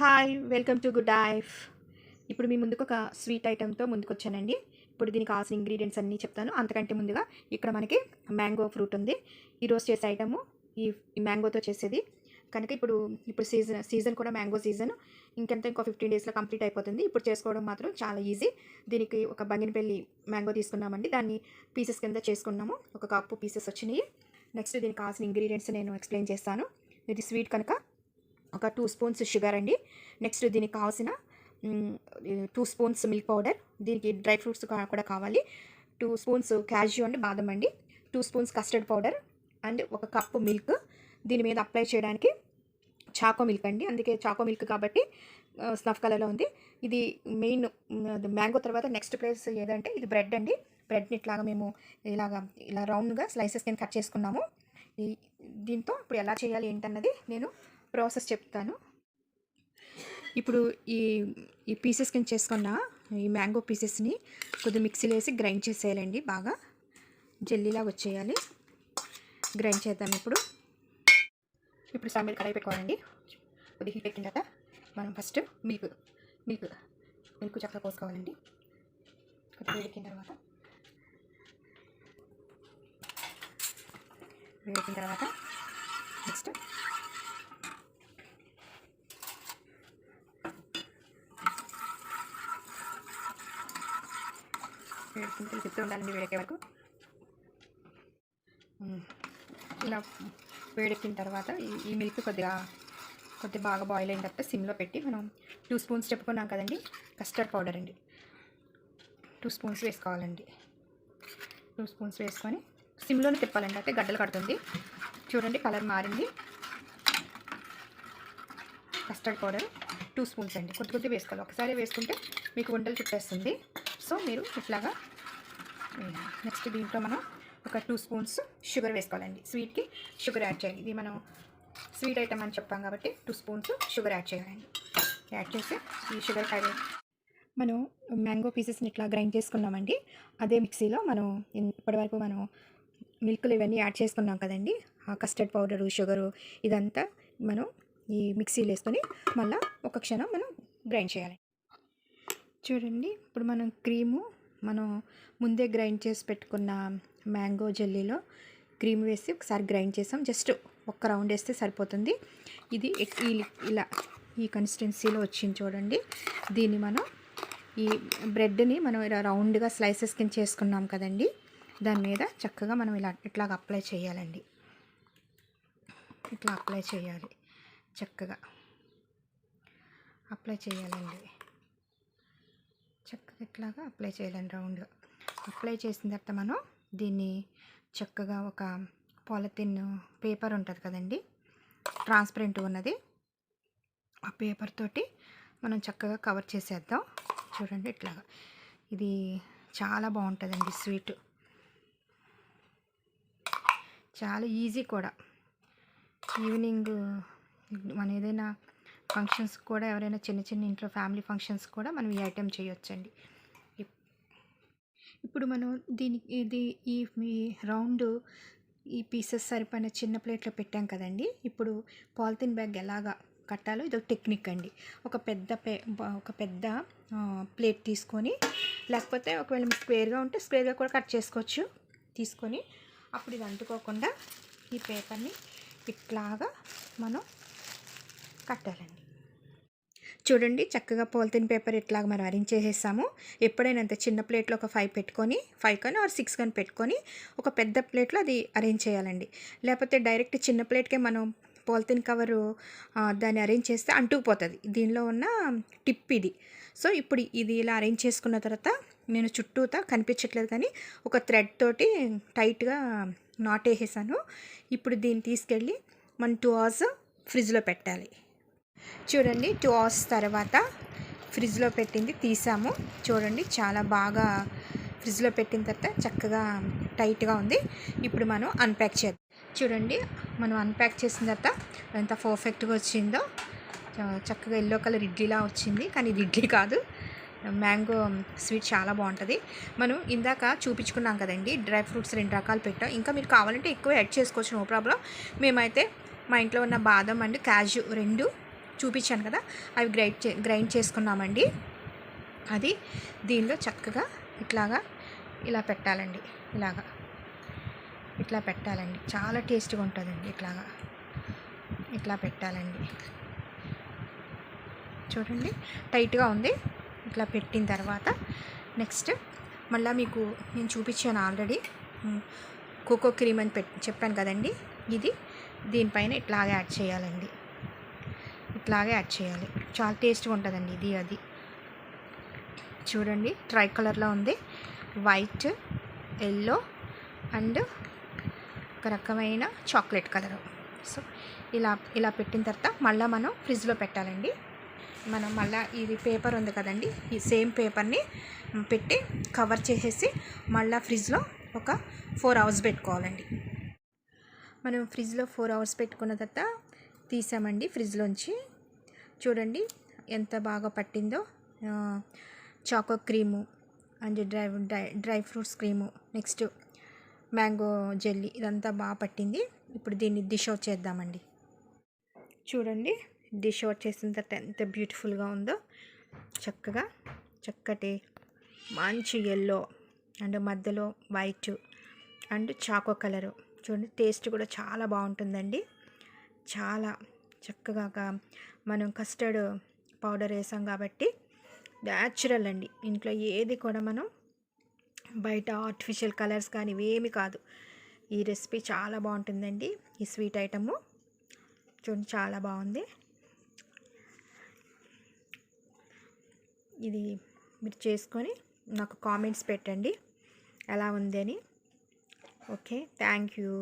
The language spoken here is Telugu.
Hi welcome to good life. ఇప్పుడు మీ ముందుకు ఒక స్వీట్ ఐటెంతో ముందుకు వచ్చానండి ఇప్పుడు దీనికి కావాల్సిన ఇంగ్రీడియంట్స్ అన్నీ చెప్తాను. అంతకంటే ముందుగా ఇక్కడ మనకి మ్యాంగో ఫ్రూట్ ఉంది. ఈరోజు చేసే ఐటము ఈ ఈ మ్యాంగోతో చేసేది. కనుక ఇప్పుడు ఇప్పుడు సీజన్ సీజన్ కూడా మ్యాంగో సీజన్. ఇంకెంత ఇంకో ఫిఫ్టీన్ డేస్లో కంప్లీట్ అయిపోతుంది. ఇప్పుడు చేసుకోవడం మాత్రం చాలా ఈజీ. దీనికి ఒక బంగినపల్లి మ్యాంగో తీసుకున్నామండి. దాన్ని పీసెస్ కింద చేసుకున్నాము. ఒక కప్పు పీసెస్ వచ్చినాయి. నెక్స్ట్ దీనికి కావాల్సిన ఇంగ్రీడియంట్స్ నేను ఎక్స్ప్లెయిన్ చేస్తాను. ఇది స్వీట్ కనుక ఒక టూ స్పూన్స్ షుగర్ అండి. నెక్స్ట్ దీనికి కావాల్సిన టూ స్పూన్స్ మిల్క్ పౌడర్. దీనికి డ్రై ఫ్రూట్స్ కూడా కావాలి. టూ స్పూన్స్ క్యాష్యూ అండి బాదం అండి. Two spoons custard powder and ఒక కప్పు మిల్క్. దీని మీద అప్లై చేయడానికి చాకో మిల్క్ అండి. అందుకే చాకో మిల్క్ కాబట్టి స్నఫ్ కలర్లో ఉంది. ఇది మెయిన్ మ్యాంగో తర్వాత నెక్స్ట్ ప్లేస్ ఏదంటే ఇది బ్రెడ్ అండి. బ్రెడ్ని ఇట్లాగా మేము ఇలాగా ఇలా రౌండ్గా స్లైసెస్ కింద కట్ చేసుకున్నాము. దీంతో ఇప్పుడు ఎలా చేయాలి ఏంటన్నది నేను ప్రాసెస్ చెప్తాను. ఇప్పుడు ఈ ఈ పీసెస్ కింద చేసుకున్న ఈ మ్యాంగో పీసెస్ని కొద్దిగా మిక్సీలో వేసి గ్రైండ్ చేసేయాలండి బాగా. జల్లీలాగా వచ్చేయాలి. గ్రైండ్ చేద్దాం ఇప్పుడు. ఇప్పుడు స్టవ్ కడాయి పెట్టుకోవాలండి. కొద్దిగా హీట్ పెట్టిన తర్వాత మనం ఫస్ట్ మిల్క్ మిల్క్ మిల్క్ చక్కగా పోసుకోవాలండి కొద్దిగా వేడెక్కిన తర్వాత వేడికిన తర్వాత నెక్స్ట్ వేడుకుంటూ చెప్తూ ఉండాలండి వేడెక్కే వరకు. ఇలా వేడెక్కిన తర్వాత ఈ ఈ మిల్క్ కొద్దిగా కొద్దిగా బాగా బాయిల్ అయిన తర్వాత సిమ్లో పెట్టి మనం టూ స్పూన్స్ చెప్పుకున్నాం కదండి కస్టర్డ్ పౌడర్ అండి. టూ స్పూన్స్ వేసుకోవాలండి. టూ స్పూన్స్ వేసుకొని సిమ్లోనే తిప్పాలండి అయితే గడ్డలు కడుతుంది. చూడండి కలర్ మారింది. కస్టర్డ్ పౌడర్ టూ స్పూన్స్ అండి. కొద్ది కొద్ది వేసుకోవాలి. ఒకసారి వేసుకుంటే మీకు వంటలు చుట్టేస్తుంది. సో మీరు ఇట్లాగా నెక్స్ట్ దీంట్లో మనం ఒక టూ స్పూన్స్ షుగర్ వేసుకోవాలండి. స్వీట్కి షుగర్ యాడ్ చేయాలి. ఇది మనం స్వీట్ ఐటమ్ అని చెప్పాం కాబట్టి టూ స్పూన్స్ షుగర్ యాడ్ చేయాలండి. యాడ్ చేసి ఈ షుగర్ ఫ్రైడ్ మనం మ్యాంగో పీసెస్ని ఇట్లా గ్రైండ్ చేసుకున్నామండి. అదే మిక్సీలో మనం ఇప్పటివరకు మనం మిల్క్లు ఇవన్నీ యాడ్ చేసుకున్నాం కదండి. ఆ కస్టర్డ్ పౌడరు షుగరు ఇదంతా మనం ఈ మిక్సీలో వేసుకొని మళ్ళీ ఒక క్షణం మనం గ్రైండ్ చేయాలి. చూడండి ఇప్పుడు మనం క్రీము మనం ముందే గ్రైండ్ చేసి పెట్టుకున్న మ్యాంగో జెల్లీలో క్రీమ్ వేసి ఒకసారి గ్రైండ్ చేసాం. జస్ట్ ఒక్క రౌండ్ వేస్తే సరిపోతుంది. ఇది ఇలా ఈ కన్సిస్టెన్సీలో వచ్చింది చూడండి. దీన్ని మనం ఈ బ్రెడ్ని మనం ఇలా రౌండ్గా స్లైసెస్ కింద చేసుకున్నాం కదండి. దాని మీద చక్కగా మనం ఇలా ఇట్లాగ అప్లై చేయాలండి. ఇట్లా అప్లై చేయాలి. చక్కగా అప్లై చేయాలండి. చక్కగా ఇట్లాగా అప్లై చేయాలండి రౌండ్గా అప్లై చేసిన తర్వాత మనం దీన్ని చక్కగా ఒక పాలిథిన్ పేపర్ ఉంటుంది కదండి ట్రాన్స్పరెంట్ ఉన్నది. ఆ పేపర్ తోటి మనం చక్కగా కవర్ చేసేద్దాం. చూడండి ఇట్లాగా. ఇది చాలా బాగుంటుందండి స్వీట్ చాలా ఈజీ కూడా. ఈవినింగ్ మన ఏదైనా ఫంక్షన్స్ కూడా ఎవరైనా చిన్న చిన్న ఇంట్లో ఫ్యామిలీ ఫంక్షన్స్ కూడా మనం ఈ ఐటెం చేయొచ్చండి. ఇప్- ఇప్పుడు మనం దీనికి ఇది ఈ రౌండ్ ఈ పీసెస్ సరిపడిన చిన్న ప్లేట్లో పెట్టాం కదండి. ఇప్పుడు పాలిథిన్ బ్యాగ్ ఎలాగా కట్టాలో ఇది ఒక టెక్నిక్ అండి. ఒక పెద్ద పే ఒక పెద్ద ప్లేట్ తీసుకొని లేకపోతే ఒకవేళ స్క్వేర్గా ఉంటే స్క్వేర్గా కూడా కట్ చేసుకోవచ్చు. తీసుకొని అప్పుడు ఇది అంటుకోకుండా ఈ పేపర్ని ఇట్లాగా మనం కట్టాలండి. చూడండి చక్కగా పాలిథిన్ పేపర్ ఇట్లాగ మనం అరేంజ్ చేసేసాము. ఎప్పుడైనా అంత చిన్న ప్లేట్లో ఒక ఫైవ్ పెట్టుకొని ఫైవ్ కానీ ఆర్ సిక్స్ కానీ పెట్టుకొని ఒక పెద్ద ప్లేట్లో అది అరేంజ్ చేయాలండి. లేకపోతే డైరెక్ట్ చిన్న ప్లేట్కే మనం పాలిథిన్ కవరు దాన్ని అరేంజ్ చేస్తే అంటుకుపోతుంది. దీనిలో ఉన్న టిప్ ఇది. సో ఇప్పుడు ఇది ఇలా అరేంజ్ చేసుకున్న తర్వాత నేను చుట్టూతా కనిపించట్లేదు కానీ ఒక థ్రెడ్ తోటి టైట్గా నాట్ వేసేసాను. ఇప్పుడు దీన్ని తీసుకెళ్ళి మనం టూ అవర్స్ ఫ్రిడ్జ్లో పెట్టాలి. చూడండి టూ అవర్స్ తర్వాత ఫ్రిడ్జ్లో పెట్టింది తీసాము. చూడండి చాలా బాగా ఫ్రిడ్జ్లో పెట్టిన తర్వాత చక్కగా టైట్గా ఉంది. ఇప్పుడు మనం అన్ప్యాక్ చేద్దాం. చూడండి మనం అన్ప్యాక్ చేసిన తర్వాత ఎంత పర్ఫెక్ట్గా వచ్చిందో. చక్కగా ఎల్లో కలర్ ఇడ్లీలా వచ్చింది. కానీ ఇది ఇడ్లీ కాదు. మ్యాంగో స్వీట్ చాలా బాగుంటుంది. మనం ఇందాక చూపించుకున్నాం కదండి డ్రై ఫ్రూట్స్ రెండు రకాలు పెట్టాం. ఇంకా మీరు కావాలంటే ఎక్కువ యాడ్ చేసుకోవచ్చు నో ప్రాబ్లం. మేమైతే మా ఇంట్లో ఉన్న బాదం అండ్ క్యాజు రెండు చూపించాను కదా అవి గ్రైండ్ చే గ్రైండ్ చేసుకున్నామండి. అది దీనిలో చక్కగా ఇట్లాగా ఇలా పెట్టాలండి ఇలాగా. ఇట్లా పెట్టాలండి. చాలా టేస్ట్గా ఉంటుందండి ఇట్లాగా. ఇట్లా పెట్టాలండి. చూడండి టైట్గా ఉంది. ఇట్లా పెట్టిన తర్వాత నెక్స్ట్ మళ్ళీ మీకు నేను చూపించాను ఆల్రెడీ. కోకో క్రీమ్ అని పెట్ చెప్పాను కదండి. ఇది దీనిపైన ఇట్లాగే యాడ్ చేయాలండి. ఇట్లాగే యాడ్ చేయాలి. చాలా టేస్ట్గా ఉంటుందండి ఇది అది. చూడండి ట్రై కలర్లో ఉంది. వైట్ ఎల్లో అండ్ ఒక రకమైన చాక్లెట్ కలర్ సో ఇలా ఇలా పెట్టిన తర్వాత మళ్ళీ మనం ఫ్రిడ్జ్లో పెట్టాలండి. మనం మళ్ళీ ఇది పేపర్ ఉంది కదండి ఈ సేమ్ పేపర్ని పెట్టి కవర్ చేసేసి మళ్ళీ ఫ్రిడ్జ్లో ఒక ఫోర్ అవర్స్ పెట్టుకోవాలండి. మనం ఫ్రిడ్జ్లో ఫోర్ అవర్స్ పెట్టుకున్న తర్వాత తీసామండి ఫ్రిడ్జ్లోంచి చూడండి ఎంత బాగా పట్టిందో. Choco cream and dry dry dry fruits cream. Next mango jelly ఇదంతా బాగా పట్టింది. ఇప్పుడు దీన్ని డిష్ అవుట్ చేద్దామండి. చూడండి డిష్ అవుట్ చేసిన తర్వాత ఎంత బ్యూటిఫుల్గా ఉందో. చక్కగా చక్కటి మంచి ఎల్లో అండ్ మధ్యలో వైట్ అండ్ చాకో కలరు. చూడండి టేస్ట్ కూడా చాలా బాగుంటుందండి. చాలా చక్కగా మనం కస్టర్డ్ పౌడర్ వేసాం కాబట్టి న్యాచురల్ అండి. ఇంట్లో ఏది కూడా మనం బయట ఆర్టిఫిషియల్ కలర్స్ కానీ ఇవేమి కాదు. ఈ రెసిపీ చాలా బాగుంటుందండి. ఈ స్వీట్ ఐటము చూడండి చాలా బాగుంది. ఇది మీరు చేసుకొని నాకు కామెంట్స్ పెట్టండి. ఎలా ఉంది అని. Okay thank you.